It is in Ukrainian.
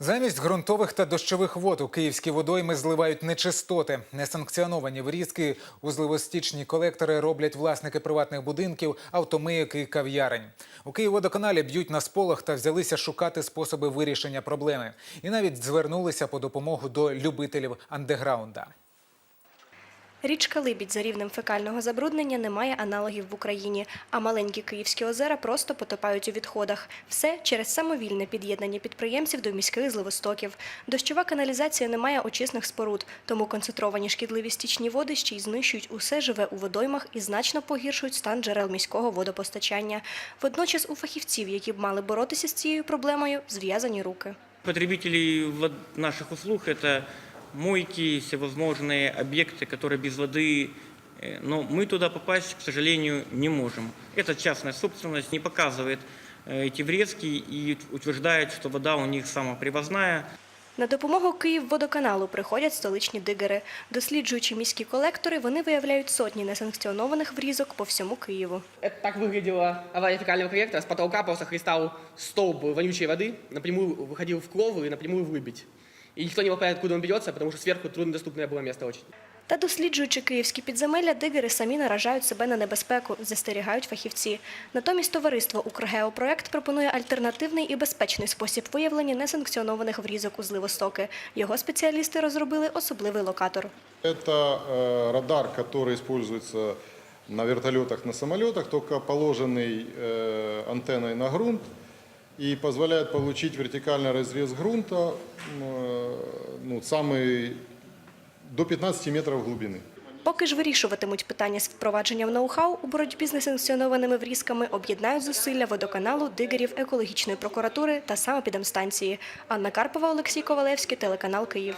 Замість ґрунтових та дощових вод у київські водойми зливають нечистоти. Несанкціоновані врізки у зливостічні колектори роблять власники приватних будинків, автомийок і кав'ярень. У Київводоканалі б'ють на сполох та взялися шукати способи вирішення проблеми. І навіть звернулися по допомогу до любителів андеграунда. Річка Либідь за рівнем фекального забруднення не має аналогів в Україні, а маленькі київські озера просто потопають у відходах. Все через самовільне під'єднання підприємців до міських зливостоків. Дощова каналізація не має очисних споруд, тому концентровані шкідливі стічні води ще й знищують усе живе у водоймах і значно погіршують стан джерел міського водопостачання. Водночас у фахівців, які б мали боротися з цією проблемою, зв'язані руки. Потребителей вод- наших услуг – это мойки, всевозможные объекты, которые без воды, э, но мы туда попасть, к сожалению, не можем. Это частная собственность, не показывает э, эти врезки и утверждает, что вода у них самопривозная. На допомогу Київводоканалу приходять столичні дигери. Досліджуючи міські колектори, вони виявляють сотні несанкціонованих врізок по всьому Києву. Это так выглядела авария фекального коллектора. С потолка просто хлестал столб вонючей воды, напрямую выходил в Клову и напрямую в Лыбедь. И никто не мог понять, откуда он берется, потому что сверху труднодоступное было место очень. Та досліджуючи київські підземелля, дигери самі наражають себе на небезпеку, застерігають фахівці. Натомість товариство «Укргеопроект» пропонує альтернативний і безпечний спосіб виявлення несанкціонованих врізок у зливостоки. Його спеціалісти розробили особливий локатор. Это э, радар, который используется на вертолетах, на самолетах, только положенный э, антенной на грунт и позволяет получить вертикальный разрез грунта м, э, ну, самый до 15 метров глубины. Поки ж вирішуватимуть питання з впровадженням ноу-хау у боротьбі з несанкціонованими врізками, об'єднають зусилля водоканалу, дигерів, екологічної прокуратури та самопідемстанції. Анна Карпова, Олексій Ковалевський, телеканал Київ.